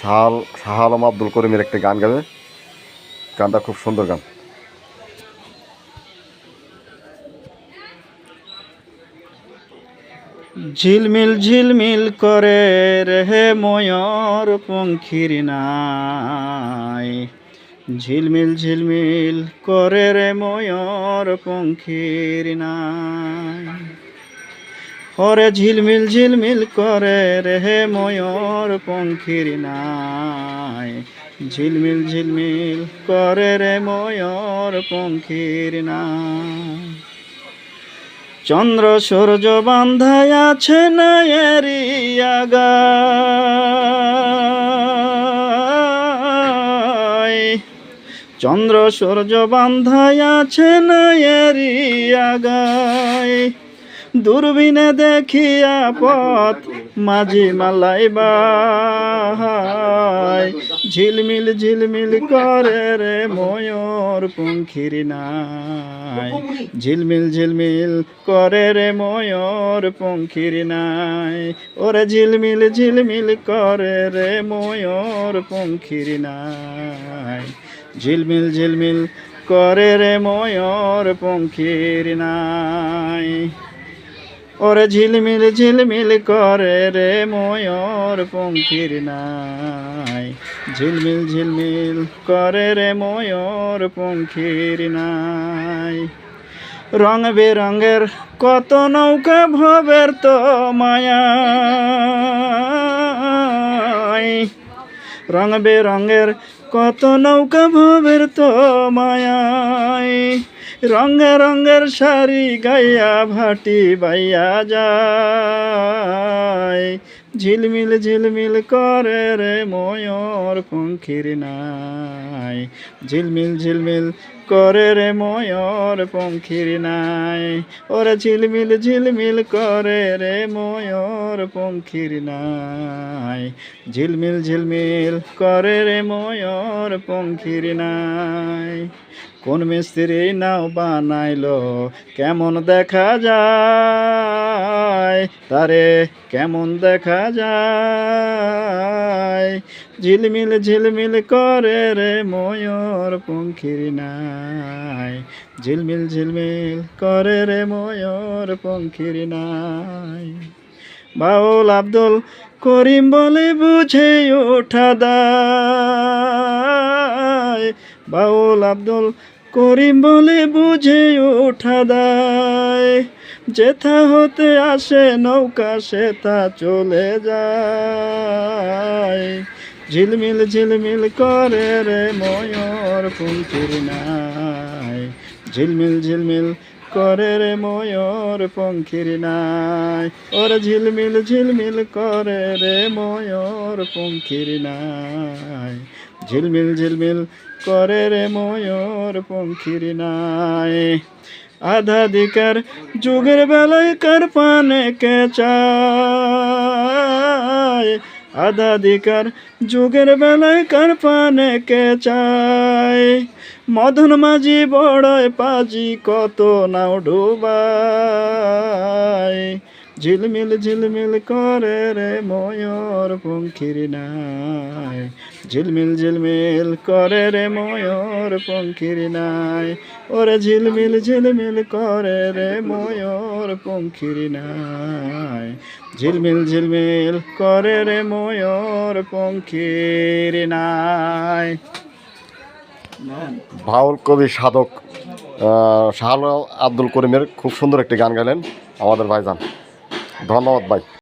শাহাল শাহ আলম আব্দুল করিমের একটি গান গাবে। গানটা খুব সুন্দর গান। ঝিলমিল ঝিলমিল করে রেহে ময়র পঙ্খির নাই। ঝিলমিল ঝিলমিল করে রে ময়ূর পঙ্খির নাই। ওরে ঝিলমিল ঝিলমিল করে রেহে ময়ূর পঙ্খির নাই। ঝিলমিল ঝিলমিল করে রে ময়ূর পঙ্খির নাই। চন্দ্র সূর্য বান্ধায় আছে নায়েরি আগায়। চন্দ্র সূর্য বান্ধায় আছে নায়েরি আগায়। দূরবীনে দেখিয়া পথ মাঝি মালাই বাহাই। ঝিলমিল ঝিলমিল করে রে ময়ূর পঙ্খির নাই। ঝিলমিল ঝিলমিল করে রে ময়ূর পঙ্খির নাই। ওরে ঝিলমিল ঝিলমিল করে রে ময়ূর পঙ্খির নাই। ঝিলমিল ঝিলমিল করে রে ময়ূর পঙ্খির নাই। ওরে ঝিলমিল ঝিলমিল করে রে ময়ূর পঙ্খির নাই। ঝিলমিল ঝিলমিল করে রে ময়ূর পঙ্খির নাই। রং বেরঙের কত নৌকা ভবের তো মায়া। রং বেরঙের কত নৌকা ভবের তো মায়াই। রঙে রঙের শাড়ি গাইয়া ভাটি বাইয়া যায়। ঝিলমিল ঝিলমিল করে রে ময়ূর পঙ্খির নাই। ঝিলমিল ঝিলমিল করে রে ময়ূর পঙ্খির নাই। ওরে ঝিলমিল ঝিলমিল করে রে ময়ূর পঙ্খির নাই। ঝিলমিল ঝিলমিল করে রে ময়ূর পঙ্খির নাই। কোন মিস্ত্রি নাও বানাইলো, কেমন দেখা যায়? তারে কেমন দেখা যায়? ঝিলমিল ঝিলমিল করে রে ময়ূর পঙ্খির নাই। ঝিলমিল ঝিলমিল করে রে ময়ূর পঙ্খির নাই। বাউল আব্দুল করিম বলে বুঝে ওঠা দায়। বাউল আব্দুল করিম বলে বুঝে ওঠা দায়। যেথা হতে আসে নৌকা, সেথা চলে যায়। ঝিলমিল ঝিলমিল করে রে ময়ূর পঙ্খির নাই। ঝিলমিল ঝিলমিল করে রে ময়ূর পঙ্খির নাই। ওর ঝিলমিল ঝিলমিল করে রে ময়ূর পঙ্খির নাই। ঝিলমিল ঝিলমিল করে রে ময়ূর পঙ্খির নাই। আধা দিকার যুগের বেলায় কার পানে কে চায়? আধা দিকার যুগের বেলায় কার পানে কে চায়? মদন মাঝি বড়য় পাজি কত নাও ডুবাই ঝিলমিল ঝিলমিল করে রে ময়ূর পঙ্খির নাই ঝিলমিল ঝিলমিল করে রে ময়ূর পঙ্খির নাই ওরে ঝিলমিল ঝিলমিল করে রে ময়ূর পঙ্খির নাই ঝিলমিল ঝিলমিল করে রে ময়ূর পঙ্খির নাই। ভাউল কবি সাধক শাহ আব্দুল করিমের খুব সুন্দর একটি গান গাইলেন আমাদের ভাইজান। ধন্যবাদ ভাই।